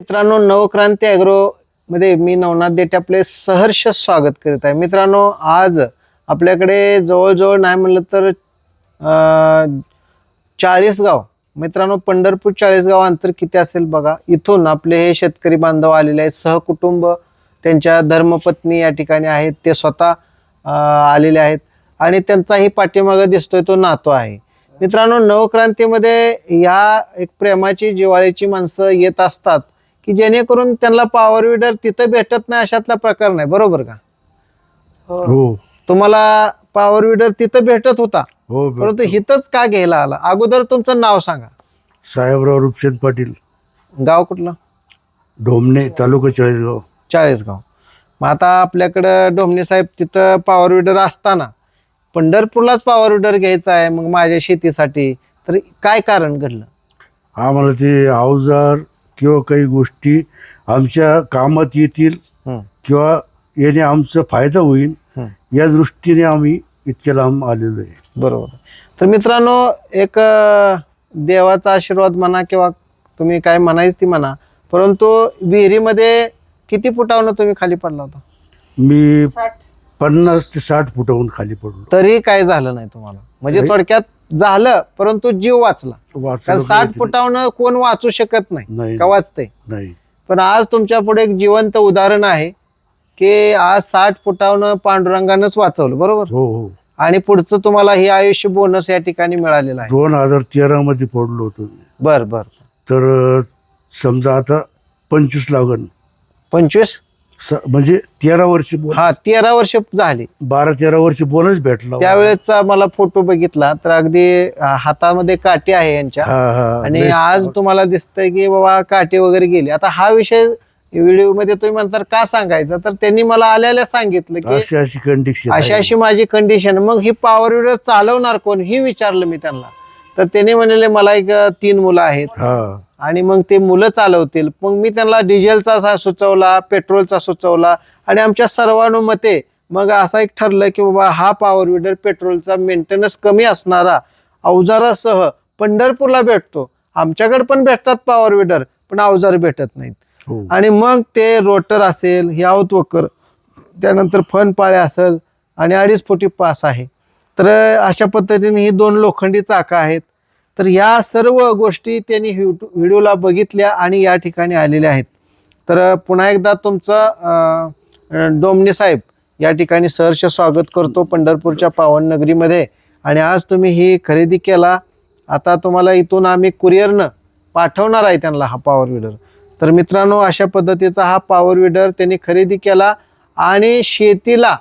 मित्रांनो नवक्रांती ॲग्रो मध्ये मी नवनाथ देठे आपले सहर्ष स्वागत करीत आहे. मित्रांनो आज आपल्याकडे जवळजवळ नाही म्हणलं तर चाळीसगाव चाळीस गाव. मित्रांनो पंढरपूर चाळीस गाव अंतर किती असेल बघा. इथून आपले हे शेतकरी बांधव आलेले आहेत. सहकुटुंब त्यांच्या धर्मपत्नी या ठिकाणी आहेत. ते स्वतः आलेले आहेत. आणि त्यांचाही पाठीमागं दिसतोय तो नातो आहे. मित्रांनो नवक्रांतीमध्ये या एक प्रेमाची जिवाळ्याची माणसं येत असतात. की जेणेकरून त्यांना पॉवर विडर तिथं भेटत नाही अशातला प्रकार नाही. बरोबर का? हो. तुम्हाला पॉवर विडर तिथं भेटत होता. हो परंतु हिथंच का घ्यायला आला? अगोदर तुमचं नाव सांगा. साहेबराव रुपचंद पाटील. गाव कुठलं? ढोमणे तालुका चाळीसगाव. चाळीसगाव. मग आता आपल्याकडं डोमणे साहेब तिथं पॉवर विडर असताना पंढरपूरलाच पॉवर विडर घ्यायचा आहे मग माझ्या शेतीसाठी. तर काय कारण घडलं? आम्हाला ते अवजार किंवा काही गोष्टी आमच्या कामात येतील. किंवा याने आमचा फायदा होईल. या दृष्टीने आम्ही इतक्या लांब आलेलो आहे बरोबर तर मित्रांनो एक देवाचा आशीर्वाद म्हणा किंवा तुम्ही काय म्हणायच ती म्हणा परंतु विहिरीमध्ये किती फुटावनं तुम्ही खाली पडला होता मी पन्नास ते साठ फुटाहून खाली पडलो तरी काय झालं नाही तुम्हाला म्हणजे. थोडक्यात झालं परंतु जीव वाचला. कारण साठ. फुटावनं कोण वाचू शकत नाही का वाचतंय? नाही. पण आज तुमच्यापुढे एक जिवंत उदाहरण आहे की आज साठ फुटावनं पांडुरंगानंच वाचवलं बरोबर? हो हो. आणि पुढचं तुम्हाला हे आयुष्य बोनस या ठिकाणी मिळालेलं आहे. दोन हजार तेरा मध्ये पडलो होतो. बर बर. तर समजा आता पंचवीस लागन पंचवीस? स- म्हणजे तेरा वर्ष हा तेरा वर्ष झाली. बारा तेरा वर्ष बोनस भेटला त्यावेळेचा मला फोटो बघितला तर अगदी अं, हातामध्ये काठी आहे यांच्या. हा, हा. आणि लय- आज तुम्हाला दिसतंय की बाबा काठी वगैरे गेली. आता हा विषय व्हिडिओमध्ये तुम्ही म्हणता का सांगायचा? तर त्यांनी मला आल्या आल्या सांगितलं की अशी अशी कंडिशन अशी अशी माझी कंडिशन मग ही पॉवर विडर चालवणार कोण? ही विचारलं मी त्यांना. तर त्यांनी म्हणले मला एक तीन मुलं आहेत. आणि मग ते मुलं चालवतील. मग मी त्यांना डिझेलचा असा सुचवला पेट्रोलचा सुचवला आणि आमच्या सर्वानुमते मग असं एक ठरलं की बाबा हा पॉवर विडर पेट्रोलचा मेंटेनन्स कमी असणारा अवजारासह पंढरपूरला भेटतो. आमच्याकडे पण भेटतात पॉवर विडर पण अवजार भेटत नाहीत. हो. आणि मग ते रोटर असेल हे वकर त्यानंतर फन पाळे असेल आणि अडीच फुटी पास आहे. तर अशा पद्धतीने ही दोन लोखंडी चाकं आहेत. तर या सर्व गोष्टी त्यांनी व्हिडिओला बघितल्या आणि या ठिकाणी आलेल्या आहेत. तर पुन्हा एकदा तुमचं अं, साहेब या ठिकाणी सहर्ष स्वागत करतो पंढरपूरच्या पावन नगरीमध्ये. आणि आज तुम्ही ही खरेदी केला. आता तुम्हाला इथून आम्ही कुरिअरनं पाठवणार आहे त्यांना हा पॉवर विडर तर मित्रांनो अशा पद्धतीचा हा पॉवर विडर त्यांनी खरेदी केला आणि शेतीला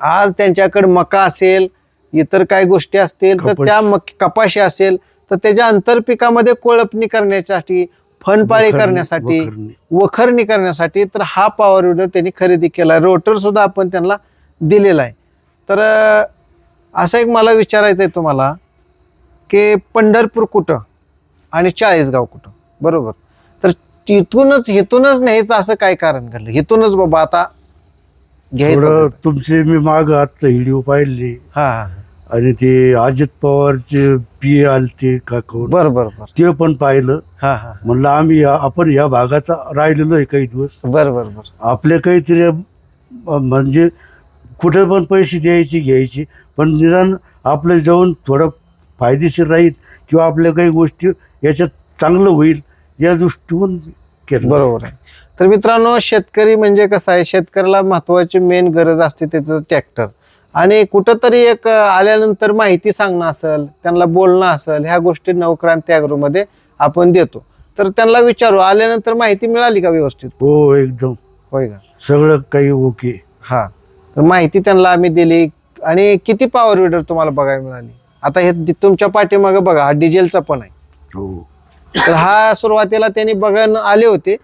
आज त्यांच्याकडे मका असेल इतर काय गोष्टी असतील तर. त्या मक कपाशी असेल तर त्याच्या आंतरपिकामध्ये कोळपणी करण्यासाठी फनपाळी करण्यासाठी वखरणी. करण्यासाठी तर हा पॉवर विडर त्यांनी खरेदी केला. रोटर सुद्धा आपण त्यांना दिलेला आहे. तर असं एक मला विचारायचं आहे तुम्हाला की पंढरपूर कुठं आणि चाळीसगाव कुठं? बरोबर. तर तिथूनच इथूनच न्यायचं असं काय कारण घडलं? इथूनच बाबा आता थोडं. तुमचे मी माग आता व्हिडिओ पाहिले. हा हा. आणि ते अजित पवारचे पी आलते काकून बर बर बर. ते पण पाहिलं. हा हा. म्हणलं आम्ही या- आपण या भागाचा राहिलेलो आहे काही दिवस. बर बर बर. आपले काहीतरी अ, म्हणजे कुठे पण पैसे द्यायचे घ्यायचे. पण निदान आपलं जाऊन थोडं फायदेशीर राहील किंवा आपल्या काही गोष्टी याच्यात चांगलं होईल या दृष्टीतून केलं. बरोबर आहे. तर मित्रांनो शेतकरी म्हणजे कसं आहे शेतकऱ्याला महत्वाची मेन गरज असते त्याचं ट्रॅक्टर आणि कुठंतरी एक आल्यानंतर माहिती सांगणं असेल त्यांना बोलणं असेल ह्या गोष्टी नवक्रांती ॲग्रोमध्ये आपण देतो. तर त्यांना विचारू आल्यानंतर माहिती मिळाली का व्यवस्थित? हो एकदम. होय का? सगळं काही ओके. हा. तर माहिती त्यांना आम्ही दिली आणि किती पॉवर विडर तुम्हाला बघायला मिळाली? आता हे दि- तुमच्या पाठीमागे बघा हा डिझेलचा पण आहे. हो. तर हा सुरुवातीला त्यांनी बघायला आले होते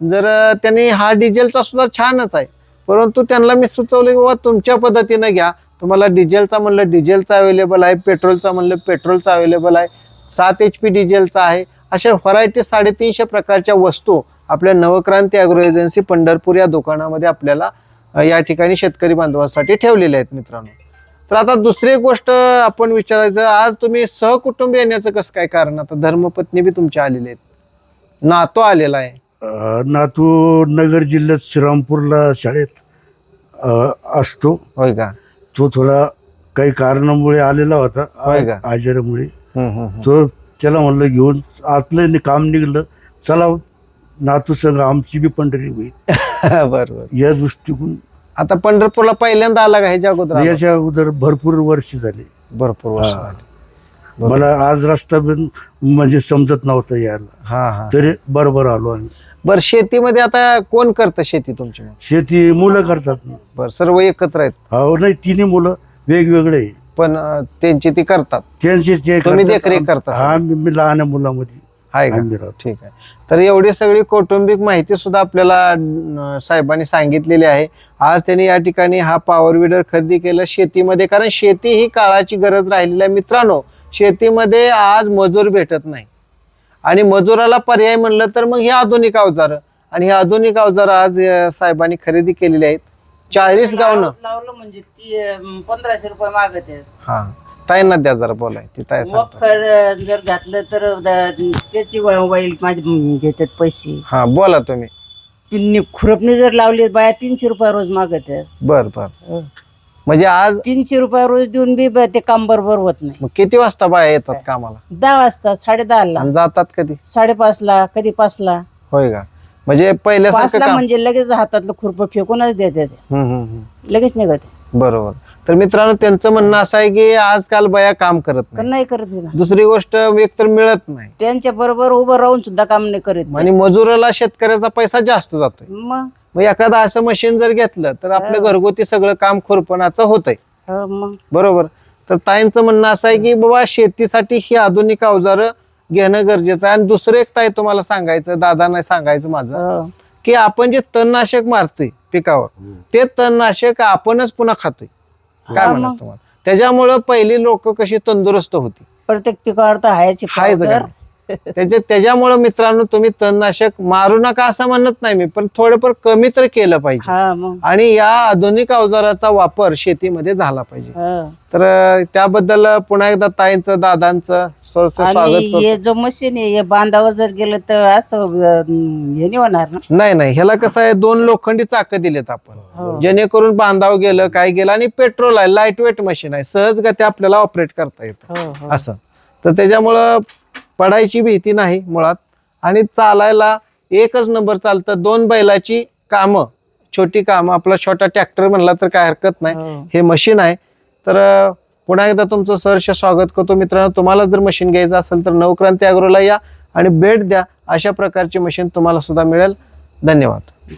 जर त्यांनी हा डिझेलचा सुद्धा छानच आहे. परंतु त्यांना मी सुचवलं की बाबा तुमच्या पद्धतीनं घ्या. तुम्हाला डिझेलचा म्हणलं डिझेलचा अवेलेबल आहे पेट्रोलचा म्हणलं पेट्रोलचा अवेलेबल आहे. सात एच पी डिझेलचा आहे. अशा व्हरायटी साडेतीनशे प्रकारच्या वस्तू आपल्या नवक्रांती अॅग्रो एजन्सी पंढरपूर या दुकानामध्ये आपल्याला या ठिकाणी शेतकरी बांधवांसाठी ठेवलेल्या आहेत मित्रांनो. तर आता दुसरी एक गोष्ट आपण विचारायचं आज तुम्ही सहकुटुंब येण्याचं कसं काय कारण? आता धर्मपत्नी बी तुमच्या आलेले आहेत. नातो आलेला आहे. नातू नगर जिल्ह्यात श्रीरामपूरला शाळेत असतो होय का तो थोडा काही कारणामुळे आलेला होता होय का? आजारामुळे. तो त्याला म्हणलं घेऊन आतलं काम निघलं चला नातू संघ आमची बी पंढरी होईल बरं बरं या दृष्टिकोन आता पंढरपूरला पहिल्यांदा आला का ह्याच्या अगोदर? याच्या अगोदर भरपूर वर्ष झाले भरपूर वर्ष हा. झाली. बरोबर. मला आज रस्ता पण म्हणजे समजत नव्हता यायला हा हा तरी बरोबर आलो आम्ही बर शेतीमध्ये आता कोण करतं शेती तुमची मग? शेती मुलं करतात. बर सर्व एकत्र आहेत. हो नाही तिन्ही मुलं वेगवेगळे. आहे. पण अं, त्यांची ती करतात. त्यांचे ते तुम्ही करतात. देखरेख करता हा मी मी लहान मुलामध्ये. आहे का? आम्ही राहतो. ठीक आहे. तर एवढी सगळी कौटुंबिक माहिती सुद्धा आपल्याला अं, साहेबांनी सांगितलेली आहे. आज त्यांनी या ठिकाणी हा पॉवर विडर खरेदी केलं शेतीमध्ये. कारण शेती ही काळाची गरज राहिलेली आहे. मित्रांनो शेतीमध्ये आज मजूर भेटत नाही. आणि मजुराला पर्याय म्हणलं तर मग ही आधुनिक अवजारं. आणि ही आधुनिक अवजारं आज अं, साहेबांनी खरेदी केलेली आहेत. चाळीस गावनं. लाव- लावलं म्हणजे ती अं, पंधराशे रुपये मागत आहे हा. ताईंना द्या जरा बोलाय ती ताई सांगतात. वखर अं, जर घातलं तर द- त्याची मोबाईल माझे घेतात पैसे. हा बोला तुम्ही. पिन्नी खुरपणी जर लावली बाया तीनशे रुपये रोज मागत आहेत. बर बर. म्हणजे आज तीनशे रुपये रोज देऊन बी ब- ते काम बरोबर होत नाही. मग किती वाजता बाया येतात कामाला? दहा वाजता साडे ला आणि जातात कधी? साडेपाच ला कधी पाच ला होय का? म्हणजे पहिल्यासारखं पाच ला काम. म्हणजे लगेच हातातलं खुरप फेकूनच देते ते. हम्म, हम्म, हम्म. लगेच निघत. बरोबर. तर मित्रांनो त्यांचं म्हणणं असं आहे की आजकाल बाया काम करत तर नाही. नाही करत ते ना. दुसरी गोष्ट एकतर मिळत नाही. त्यांच्या बरोबर उभं राहून सुद्धा काम नाही करत आणि मजुराला शेतकऱ्याचा पैसा जास्त जातोय. मग? मग एखादं असं मशीन जर घेतलं तर आपलं घरगुती सगळं काम खुरपणाचं होतंय. हो, मग? बरोबर? तर ताईंचं म्हणणं असं आहे की बाबा शेतीसाठी ही आधुनिक अवजारं घेणं गरजेचं आहे. आणि दुसरं एक ताई तुम्हाला सांगायचं दादांना सांगायचं माझं हो. की आपण जे तणनाशक मारतोय पिकावर ते तणनाशक आपणच पुन्हा खातोय. काय हा मग. तुम्हाला? त्याच्यामुळं पहिली लोक कशी तंदुरुस्त होती. प्रत्येक पिकावर तर हायची powder. त्याच्या त्याच्यामुळं मित्रांनो तुम्ही तणनाशक मारू नका असं म्हणत नाही मी पण थोडंफार कमी तर केलं पाहिजे. हा मग. आणि या आधुनिक अवजाराचा वापर शेतीमध्ये झाला पाहिजे. हा. तर त्याबद्दल पुन्हा एकदा ताईंचं दादांचं सरस स्वागत आणि करतो. हे जो मशीन आहे हे बांधावर जर गेलं तर असं अं, हे नाही होणार ना? नाही नाही ह्याला कसं आहे दोन लोखंडी चाकं दिलेत आपण. हो. जेणेकरून बांधाव गेलं काय गेलं आणि पेट्रोल आहे लाइट वेट मशीन आहे सहजगती आपल्याला ऑपरेट करता येतं. हो, हो. असं. तर त्याच्यामुळं पडायची भीती नाही मुळात. आणि चालायला एकच नंबर चालतं दोन बैलाची कामं. छोटी कामं आपला छोटा ट्रॅक्टर म्हणला तर काय हरकत नाही. हो. हे मशीन आहे. तर पुन्हा एकदा तुमचं सहर्ष स्वागत करतो मित्रांनो. तुम्हाला जर मशीन घ्यायचं असेल तर नवक्रांती अग्रोला या आणि भेट द्या. अशा प्रकारची मशीन तुम्हाला सुद्धा मिळेल. धन्यवाद.